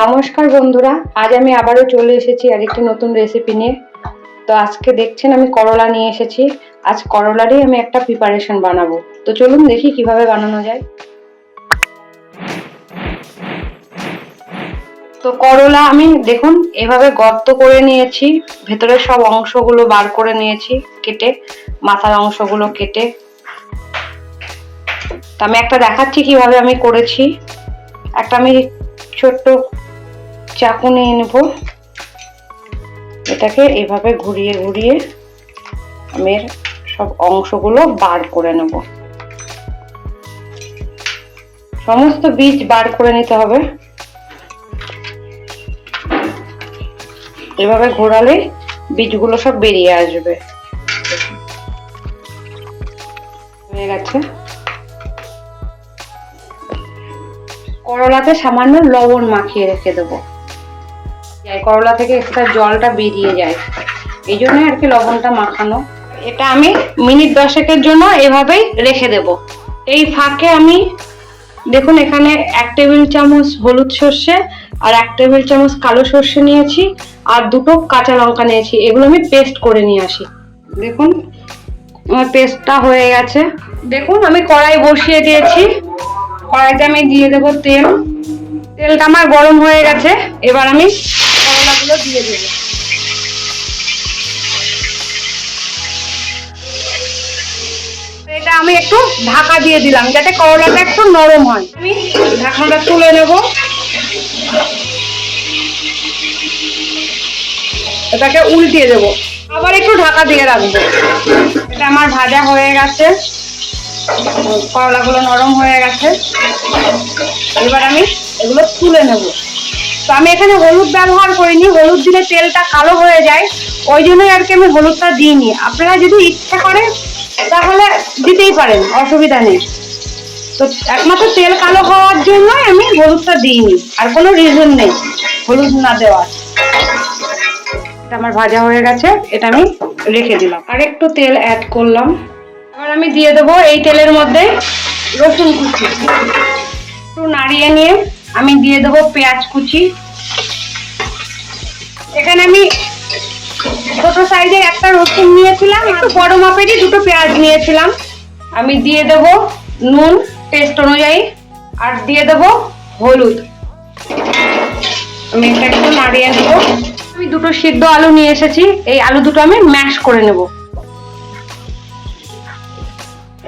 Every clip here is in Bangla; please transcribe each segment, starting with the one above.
নমস্কার বন্ধুরা, আজ আমি আবারও চলে এসেছি আরেকটি নতুন রেসিপি নিয়ে। তো আজকে দেখছেন আমি করলা নিয়ে এসেছি। আজ করলারই আমি একটা প্রিপারেশন বানাবো। তো চলুন দেখি কীভাবে বানানো যায়। তো করলা আমি, দেখুন, এভাবে গর্ত করে নিয়েছি। ভেতরের সব অংশগুলো বার করে নিয়েছি কেটে, মাথার অংশগুলো কেটে। তো আমি একটা দেখাচ্ছি কীভাবে আমি করেছি। একটা আমি ছোট্ট চাকু নিয়ে নেব। এটাকে এভাবে ঘুরিয়ে ঘুরিয়ে আমি সব অংশগুলো বার করে নেব। সমস্ত বীজ বার করে নিতে হবে। এভাবে ঘোরালে বীজগুলো সব বেরিয়ে আসবে। হয়ে গেছে। করলাতে সামান্য লবণ মাখিয়ে রেখে দেবো। করলা থেকে এক্সট্রা জলটা বেরিয়ে যায়। এই জন্য আর কি লবণটা মাখানো। এটা আমি মিনিট দশেকের জন্য এভাবেই রেখে দেব। এই ফাঁকে আমি, দেখুন এখানে এক টেবিল চামচ হলুদ সর্ষে আর এক টেবিল চামচ কালো সর্ষে নিয়েছি আর দুটো কাঁচা লঙ্কা নিয়েছি। এগুলো আমি পেস্ট করে নিয়ে আসি। দেখুন, আমার পেস্টটা হয়ে গেছে। দেখুন, আমি কড়াই বসিয়ে দিয়েছি। কড়াইতে আমি দিয়ে দেবো তেল। তেলটা আমার গরম হয়ে গেছে, এবার আমি করলাগুলো দিয়ে দেবো। এটা আমি একটু ঢাকা দিয়ে দিলাম, যাতে করলাটা একটু নরম হয়। আমি ঢাকনাটা তুলে নেব। এটাকে উল্টিয়ে দেবো। আবার একটু ঢাকা দিয়ে রাখব। এটা আমার ভাজা হয়ে গেছে। করলাগুলো নরম হয়ে গেছে। এবার আমি এগুলো তুলে নেব। তো আমি এখানে হলুদ ব্যবহার করিনি, হলুদ দিলে তেলটা কালো হয়ে যায়। ওই জন্যই আর কি আমি হলুদটা দিইনি। আপনারা যদি ইচ্ছা করেন তাহলে দিতেই পারেন, অসুবিধা নেই। তো একমাত্র তেল কালো হওয়ার জন্যই আমি হলুদটা দিইনি। আর কোনো রিজন নেই, হলুদ না দেওয়ার। আমার ভাজা হয়ে গেছে, এটা আমি রেখে দিলাম। আর একটু তেল অ্যাড করলাম। এবার আমি দিয়ে দেবো এই তেলের মধ্যে রসুন কুচি। একটু নাড়িয়ে নিয়ে আমি দিয়ে দেবো পেঁয়াজ কুচি। এখানে আমি ছোট সাইজের একটা রসুন নিয়েছিলাম একটু বড় মাপেরই দুটো পেঁয়াজ নিয়েছিলাম। আমি দিয়ে দেবো নুন টেস্ট অনুযায়ী আর দিয়ে দেবো হলুদ। আমি এটা একটু নাড়িয়ে দেবো আমি দুটো সিদ্ধ আলু নিয়ে এসেছি। এই আলু দুটো আমি ম্যাশ করে নেব।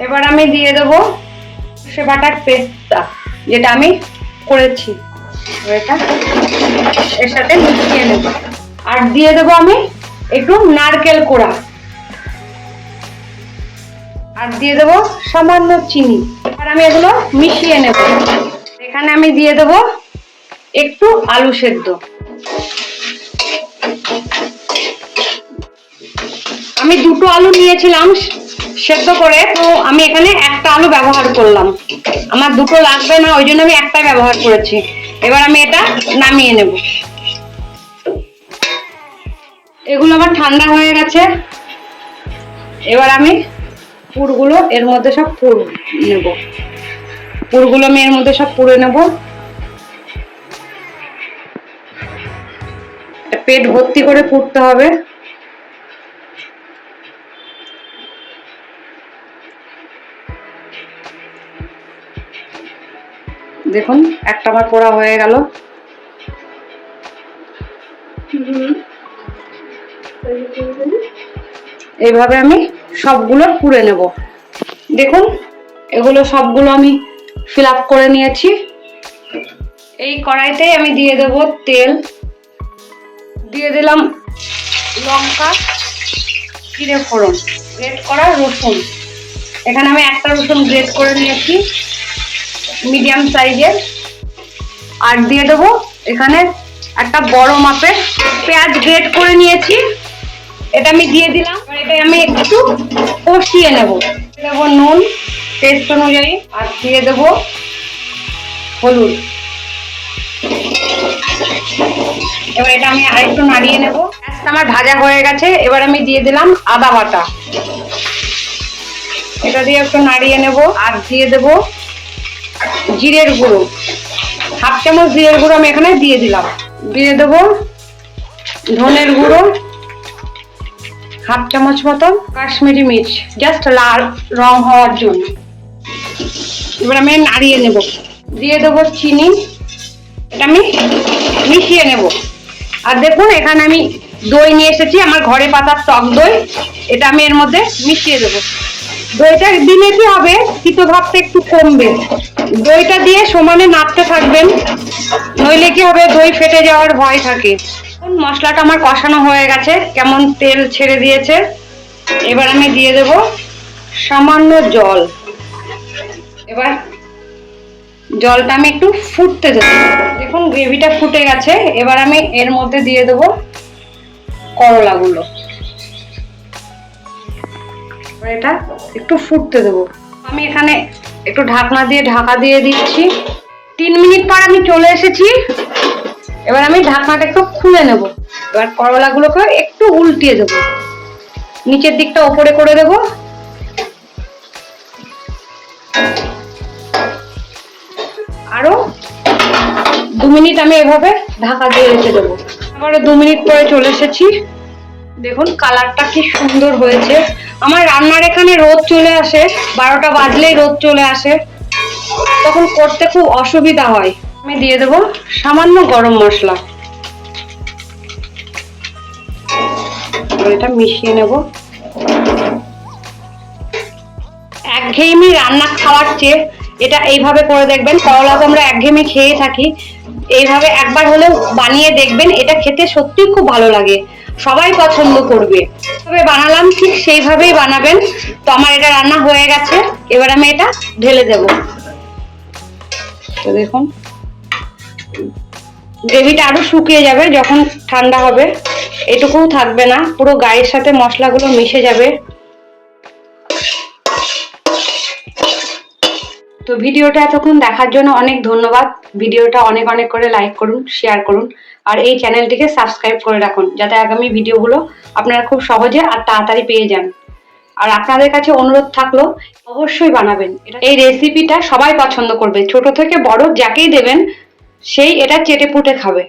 এবার আমি দিয়ে দেবো সে বাটার পেস্টটা যেটা আমি করেছি। এটা এর সাথে মিশিয়ে নেব। আর দিয়ে দেবো আমি একটু নারকেল কোড়া। আর দিয়ে দেবো সামান্য চিনি। আর আমি এগুলো মিশিয়ে নেব। এখানে আমি দিয়ে দেবো একটু আলু সেদ্ধ। আমি দুটো আলু নিয়েছিলাম সেদ্ধ করে, তো আমি এখানে একটা আলু ব্যবহার করলাম। আমার দুটো লাগবে না, ওই জন্য আমি একটাই ব্যবহার করেছি। এবার আমি এটা নামিয়ে নেব। এগুলো আমার ঠান্ডা হয়ে গেছে। এবার আমি পুরগুলো এর মধ্যে সব পুর নেব। পুরগুলো আমি এর মধ্যে সব পুড়ে নেব। পেট ভর্তি করে পুড়তে হবে। দেখুন, একটা আমার পোড়া হয়ে গেল। এইভাবে আমি সবগুলো পুড়ে নেব। দেখুন, এগুলো সবগুলো আমি ফিল আপ করে নিয়েছি। এই কড়াইতে আমি দিয়ে দেব তেল। দিয়ে দিলাম লঙ্কা, জিরে ফোড়ন গ্রেট করা রসুন। এখানে আমি একটা রসুন গ্রেট করে নিয়েছি। মিডিয়াম সাইজের। আর দিয়ে দেবো এখানে একটা বড় মাপের পেঁয়াজ গ্রেট করে নিয়েছি। এটা আমি দিয়ে দিলাম। এবার এটা আমি একটু কষিয়ে নেব। দেবো নুন টেস্ট অনুযায়ী। আর দিয়ে দেবো হলুদ। এবার এটা আমি আরেকটু নাড়িয়ে নেব। পেঁয়াজটা আমার ভাজা হয়ে গেছে। এবার আমি দিয়ে দিলাম আদা বাটা। এটা দিয়ে একটু নাড়িয়ে নেব। আর দিয়ে দেবো জিরের গুঁড়ো। হাফ চামচ জিরের গুঁড়ো আমি এখানে দিয়ে দিলাম। দিয়ে দেবো ধনের গুঁড়ো, হাফ চামচ মতন কাশ্মীরি মির্চ জাস্ট লাল রং হওয়ার জন্য। এবার আমি নাড়িয়ে নেব। দিয়ে দেবো চিনি। এটা আমি মিশিয়ে নেব। আর দেখুন, এখানে আমি দই নিয়ে এসেছি, আমার ঘরে পাতার টক দই। এটা আমি এর মধ্যে মিশিয়ে দেবো। দইটা দিলে কি হবে? তিতো ভাবটা একটু কমবে। দইটা দিয়ে সমানে নাড়তে থাকবেন, নইলে কি হবে, দই ফেটে যাওয়ার ভয় থাকে। মশলাটা আমার কষানো হয়ে গেছে, কেমন তেল ছেড়ে দিয়েছে, এবার আমি দিয়ে দেব সামান্য জল। এবার জলটা আমি একটু ফুটতে দেবো। দেখুন, গ্রেভিটা ফুটে গেছে, এবার আমি এর মধ্যে দিয়ে দেব করলাগুলো। এটা একটু ফুটতে দেবো। আমি এখানে একটু ঢাকনা দিয়ে ঢাকা দিয়ে দিচ্ছি। তিন মিনিট পর আমি চলে এসেছি। এবার আমি ঢাকনাটা একটু খুলে নেব। এবার করলাগুলোকে একটু উল্টিয়ে দেবো। নিচের দিকটা ওপরে করে দেবো। আরও দু মিনিট আমি এভাবে ঢাকা দিয়ে রেখে দেবো। তারপরে দু মিনিট পরে চলে এসেছি। দেখুন, কালারটা কি সুন্দর হয়েছে। আমার রান্নার এখানে রোদ চলে আসে, বারোটা বাজলেই রোদ চলে আসে। তখন করতে খুব অসুবিধা হয়। আমি দিয়ে দেবো সামান্য গরম মশলা। এটা মিশিয়ে নেব। একঘেয়েমি রান্না খাওয়ার চেয়ে এটা এইভাবে করে দেখবেন, করলা তো আমরা একঘেয়েমি খেয়ে থাকি। এইভাবে একবার হলেও বানিয়ে দেখবেন, এটা খেতে সত্যি খুব ভালো লাগে। সবাই পছন্দ করবে। তবে বানালাম ঠিক সেইভাবেই বানাবেন। তো আমার এটা রান্না হয়ে গেছে। এবার আমি এটা ঢেলে দেব। তো দেখুন, গ্রেভিটা আরও শুকিয়ে যাবে যখন ঠান্ডা হবে। এটুকুও থাকবে না। পুরো গায়ের সাথে মশলাগুলো মিশে যাবে। তো ভিডিওটা এতক্ষণ দেখার জন্য অনেক ধন্যবাদ। ভিডিওটা অনেক অনেক করে লাইক করুন, শেয়ার করুন। আর এই চ্যানেলটিকে সাবস্ক্রাইব করে রাখুন, যাতে আগামী ভিডিওগুলো আপনারা খুব সহজে আর তাড়াতাড়ি পেয়ে যান। আর আপনাদের কাছে অনুরোধ থাকল, অবশ্যই বানাবেন। এই রেসিপিটা সবাই পছন্দ করবে। ছোট থেকে বড় যাকেই দেবেন, সেই এটা চেটে পুটে খাবে।